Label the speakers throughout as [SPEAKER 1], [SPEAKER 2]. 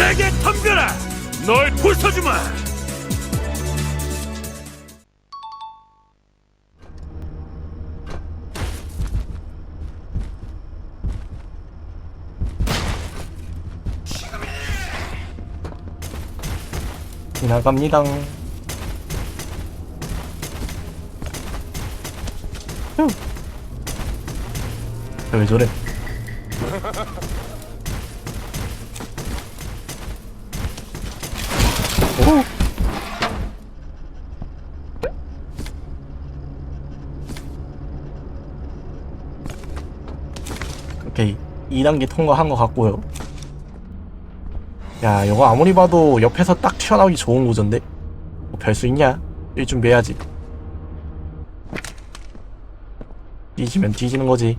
[SPEAKER 1] 내게 덤벼라 널 부숴주마
[SPEAKER 2] 지나갑니다. 휴. 왜 저래? 2단계 통과한 것 같고요. 야, 이거 아무리 봐도 옆에서 딱 튀어나오기 좋은 구조인데? 뭐 별수 있냐? 일 준비해야지. 뒤지면 뒤지는 거지.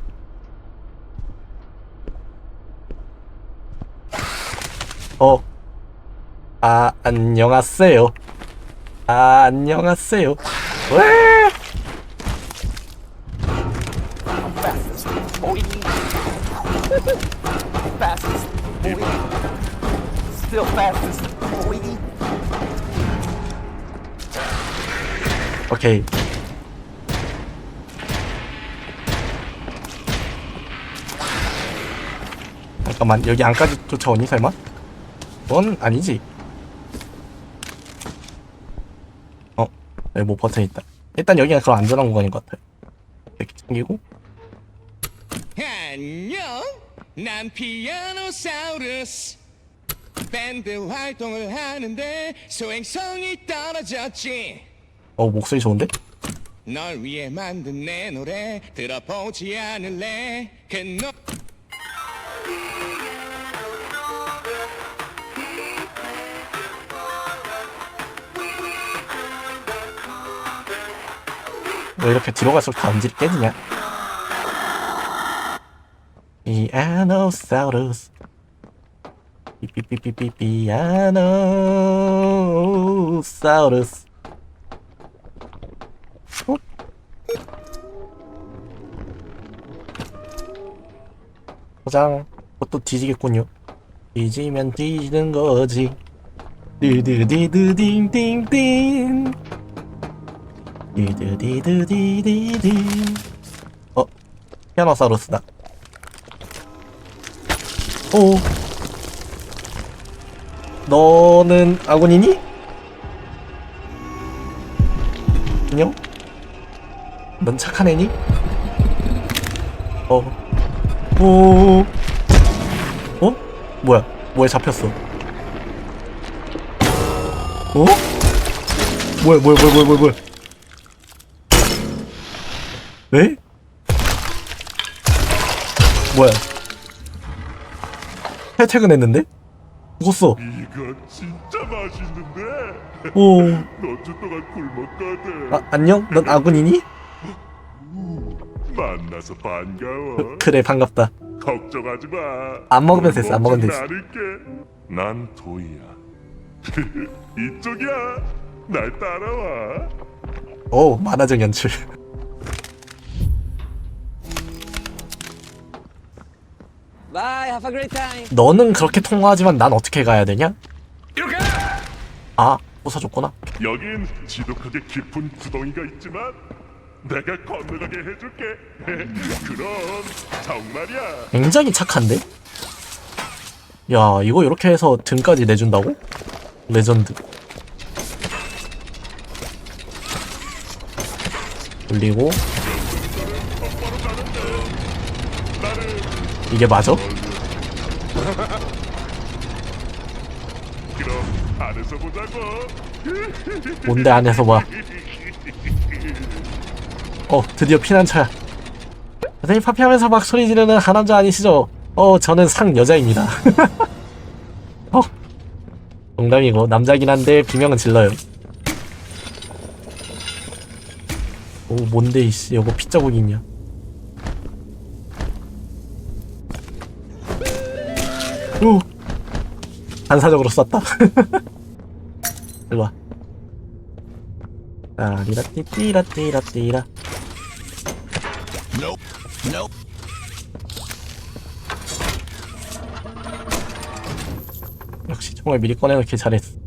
[SPEAKER 2] 어. 아, 안녕하세요. 아, 안녕하세요. 왜?
[SPEAKER 3] Still fastest, boy.
[SPEAKER 2] 오케이. 잠깐만, 여기 안까지 쫓아오니, 설마? 그건 아니지. 어, 여기 뭐 버튼 있다. 일단 여기가 그런 안전한 공간인 것 같아요. 이렇게 챙기고.
[SPEAKER 4] 안녕 난 피아노사우루스 밴드 활동을 하는데 소행성이 떨어졌지
[SPEAKER 2] 어, 목소리 좋은데?
[SPEAKER 4] 널 위해 만든 내 노래 들어보지 않을래 그노
[SPEAKER 2] 왜 이렇게 뒤로 갈수록 다 음질이 깨지냐? 피아노사우루스 삐삐삐삐삐 피아노 사우루스 어? 포장 그것도 뒤지겠군요 뒤지면 뒤지는 거지 드드디드딩딩딩 디드디드디디디 어? 피아노사우루스다 오 너는 아군이니? 안녕? 넌 착한 애니? 어. 오. 어? 뭐야? 뭐에 잡혔어? 어? 뭐야, 뭐야, 뭐야, 뭐야, 뭐야, 뭐야. 에? 뭐야? 해퇴근했는데? 죽었어.
[SPEAKER 1] 이거 진짜 맛있는데
[SPEAKER 2] 오.
[SPEAKER 1] 몇주 동안 굶었거든
[SPEAKER 2] 아, 안녕? 넌 아군이니?
[SPEAKER 1] 만나서 반가워
[SPEAKER 2] 그래, 반갑다.
[SPEAKER 1] 걱정하지 마.
[SPEAKER 2] 안 먹으면 됐어, 안 먹으면 됐어.
[SPEAKER 1] 나를게. 난 도희야. 이쪽이야. 날 따라와.
[SPEAKER 2] 오, 만화적 연출.
[SPEAKER 3] Bye, have a great time.
[SPEAKER 2] 너는 그렇게 통화하지만 난 어떻게 가야 되냐?
[SPEAKER 1] 이렇게.
[SPEAKER 2] 아, 부숴줬구나.
[SPEAKER 1] 여긴 지독하게 깊은 구덩이가 있지만 내가 건너가게 해줄게. 그럼 정말이야.
[SPEAKER 2] 굉장히 착한데? 야, 이거 이렇게 해서 등까지 내준다고? 레전드. 올리고. 이게 맞아?
[SPEAKER 1] 그럼 안에서 보자고.
[SPEAKER 2] 뭔데 안에서 봐. 어, 드디어 피난처야. 선생님 파피하면서 막 소리 지르는 한 남자 아니시죠? 어, 저는 상 여자입니다. 어, 농담이고 남자긴 한데 비명은 질러요. 오, 뭔데 이씨, 요거 핏자국이 있냐? 오, 반사적으로 쐈다. 일로 와. 아, 리라 띠띠라 띠라 띠라. 역시 정말 미리 꺼내놓길 잘했어.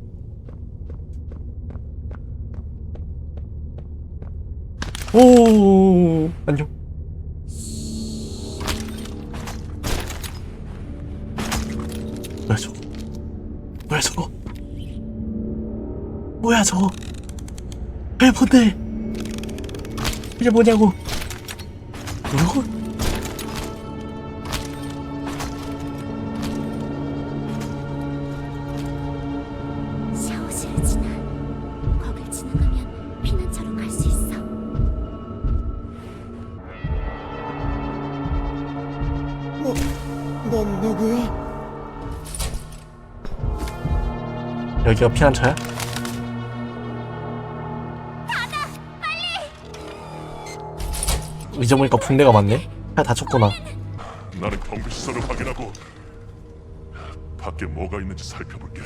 [SPEAKER 2] 오, 안녕. 왜 뭔데? 이게 뭐냐고? 뭐라고?
[SPEAKER 5] 샤오시를 지나 거길 지나가면 피난처로 갈 수 있어.
[SPEAKER 4] 넌 누구야?
[SPEAKER 2] 여기가 피난처야? 잊어보니까 붕대가 많네? 다 다쳤구나
[SPEAKER 1] 나는 경비 시설을 확인하고 밖에 뭐가 있는지 살펴볼게.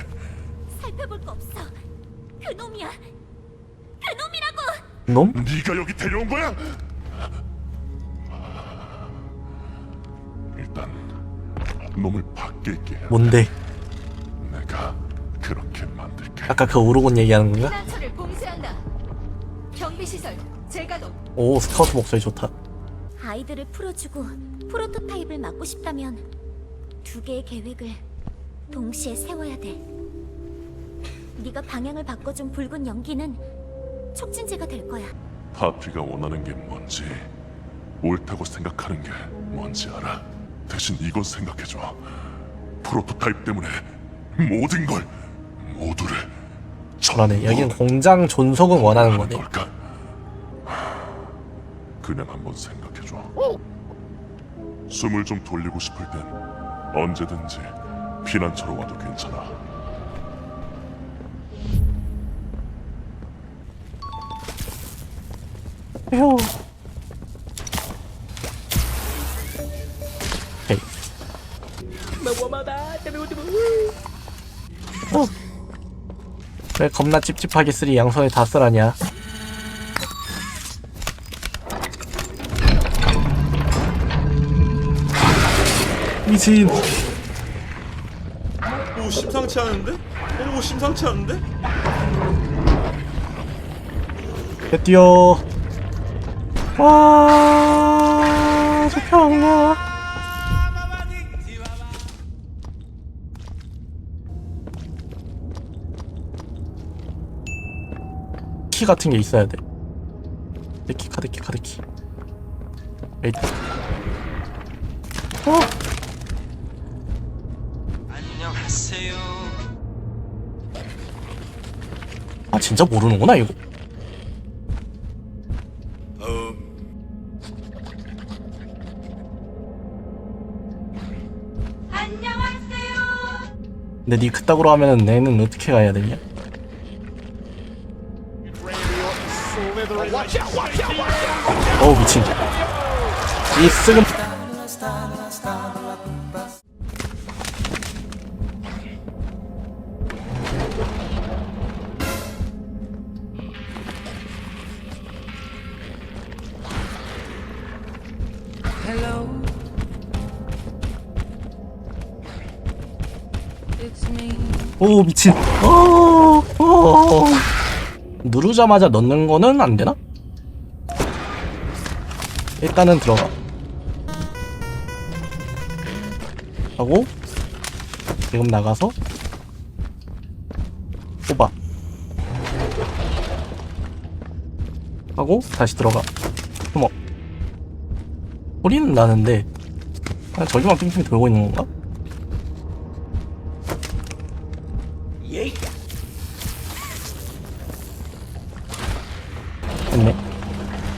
[SPEAKER 5] 살펴볼 거 없어. 그 놈이야. 그 놈이라고.
[SPEAKER 2] 놈?
[SPEAKER 1] 네가 여기 데려온 거야? 일단 놈을 밖에 있게 해.
[SPEAKER 2] 뭔데?
[SPEAKER 1] 내가 그렇게 만들게.
[SPEAKER 2] 아까 그 오르곤 얘기하는 건가?
[SPEAKER 5] 피난처를 봉쇄한다. 경비 시설 재가동.
[SPEAKER 2] 오 스카우트 목소리 좋다
[SPEAKER 5] 아이들을 풀어주고 프로토타입을 막고 싶다면 두 개의 계획을 동시에 세워야 돼. 네가 방향을 바꿔준 붉은 연기는 촉진제가 될 거야.
[SPEAKER 1] 하피가 원하는 게 뭔지 옳다고 생각하는 게 뭔지 알아. 대신 이건 생각해줘. 프로토타입 때문에 모든 걸 모두를
[SPEAKER 2] 그러네 여기는 공장 존속은 원하는 거네
[SPEAKER 1] 걸까? 그냥 한번 생각 해줘. 숨을 좀 돌리고 싶을 땐 언제든지 피난처로 와도 괜찮아.
[SPEAKER 2] 휴 오케이 어. 왜 겁나 찝찝하게 쓰리 양손에 다 쓰라냐 미친
[SPEAKER 6] 오 심상치 않은데? 오 심상치 않은데?
[SPEAKER 2] 드디어 와 좋다 키 같은 게 있어야 돼 카드키 카드키 카드키 에잇 어? 진짜 모르는구나 이거. 근데 니 그따구로 하면은 내는 어떻게 가야 되냐? 어우 미친. 이 쓰금 오 미친 어, 어. 누르자마자 넣는 거는 안 되나? 일단은 들어가 하고 지금 나가서 뽑아 하고 다시 들어가 어머 소리는 나는데 그냥 저기만 핑핑 돌고 있는 건가?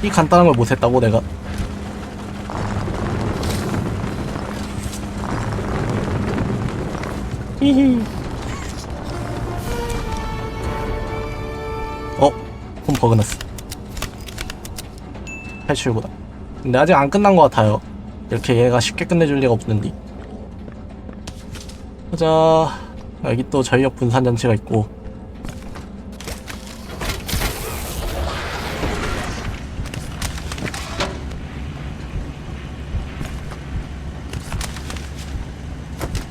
[SPEAKER 2] 이 간단한 걸 못했다고 내가. 히히. 어, 홈 버그났어. 탈출구다. 근데 아직 안 끝난 것 같아요. 이렇게 얘가 쉽게 끝내줄 리가 없는데. 보자. 여기 또 전력 분산 장치가 있고.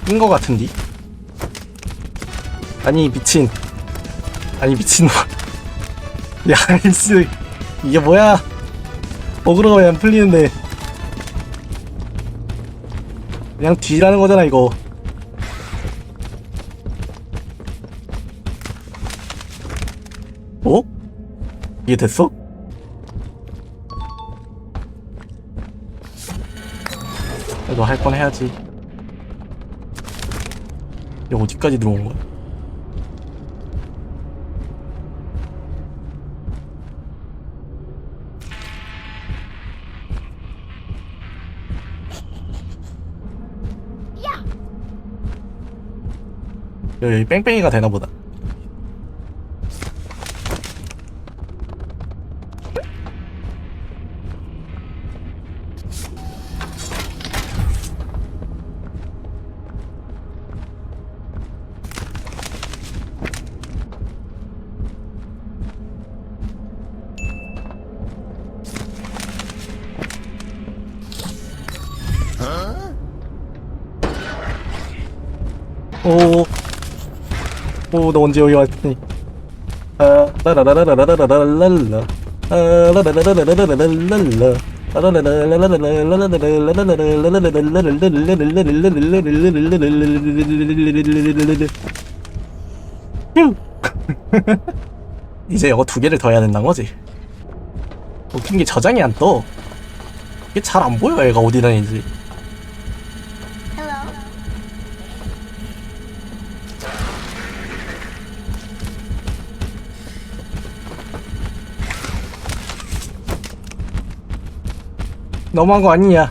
[SPEAKER 2] 바뀐 거 같은디? 아니 미친 아니 미친놈 야 씨, 이게 뭐야 어그로가 왜안 풀리는데 그냥 뒤라는 거잖아 이거 어? 이게 됐어? 그래도 할 건 해야지 야 어디까지 들어온 거야? 야 여기 뺑뺑이가 되나보다 오. 오, 나 언제 여기 왔니? 이제 이거 두 개를 더 해야 된다는 거지. 웃긴 게 저장이 안 떠. 이게 잘 안 보여, 얘가 어디 다니는지. 너무한 거 아니냐?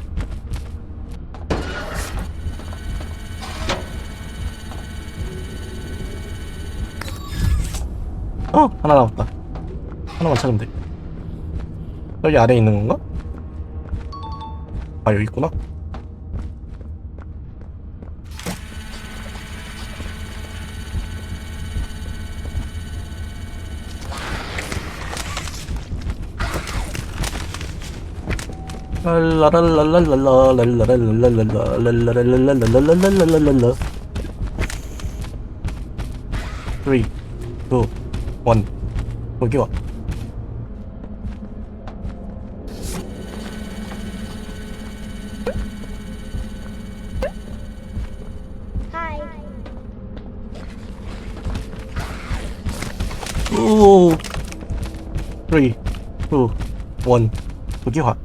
[SPEAKER 2] 어 하나 남았다. 하나만 찾으면 돼. 여기 아래 있는 건가? 아 여기 있구나. Three, two, one. Ôi kêu ạ. Three, two, one. Ôi kêu ạ.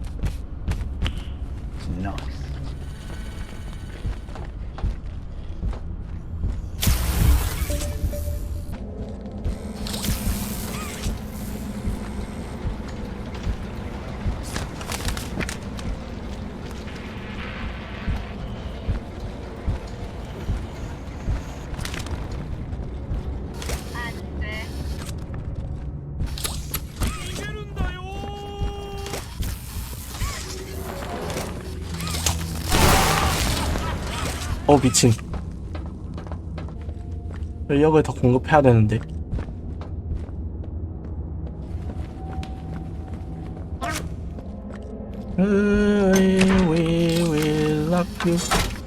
[SPEAKER 2] 어 미친. 인력을 더 공급해야 되는데. We will love you.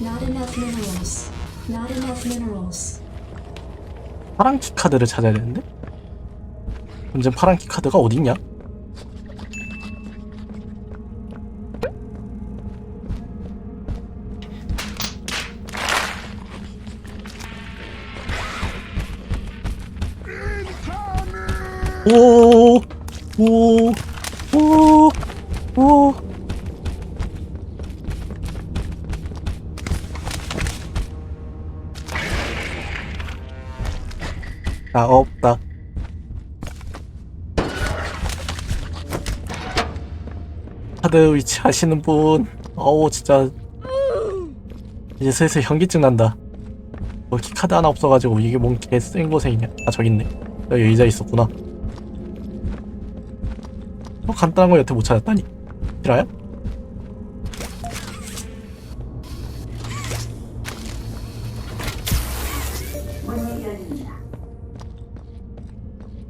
[SPEAKER 7] Not enough minerals. Not enough minerals.
[SPEAKER 2] 파란 키 카드를 찾아야 되는데? 문제 파란 키 카드가 어딨냐? 오, 오, 오, 오. 아, 없다. 카드 위치 아시는 분, 어우, 진짜. 이제 슬슬 현기증 난다. 뭐, 키 카드 하나 없어가지고, 이게 뭔 개센 고생이냐. 아, 저기 있네. 여기 의자 있었구나. 어, 간단한 거 여태 못 찾았다니. 실화야?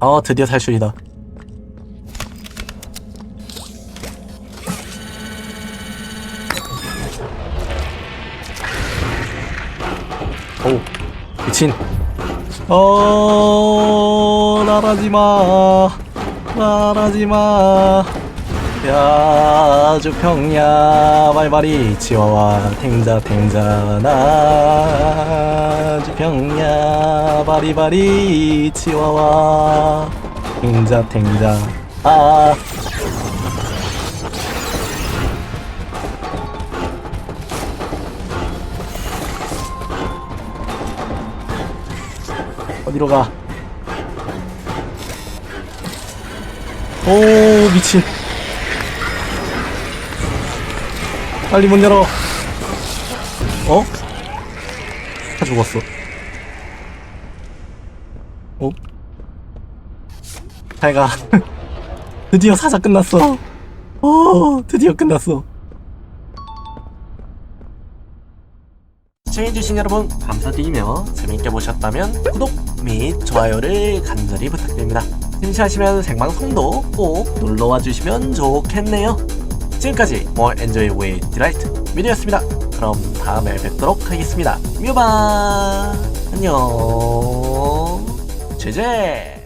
[SPEAKER 2] 아, 드디어 탈출이다. 오, 미친. 어, 날아지 마. 날아지 마. 야 주 평야 발발이 치와와 탱자 탱자 나 주 평야 바리바리 치와와. 탱자 탱자. 아. 어디로 가? 오 미친. 빨리 문 열어. 어? 다 죽었어. 어? 잘가. 드디어 사자 끝났어. 오 드디어 끝났어. 시청해주신 여러분 감사드리며 재밌게 보셨다면 구독 및 좋아요를 간절히 부탁드립니다. 심심하시면 생방송도 꼭 놀러와 주시면 좋겠네요. 지금까지 More Enjoy with Delight 미디어였습니다 그럼 다음에 뵙도록 하겠습니다. 뮤바! 안녕! 제제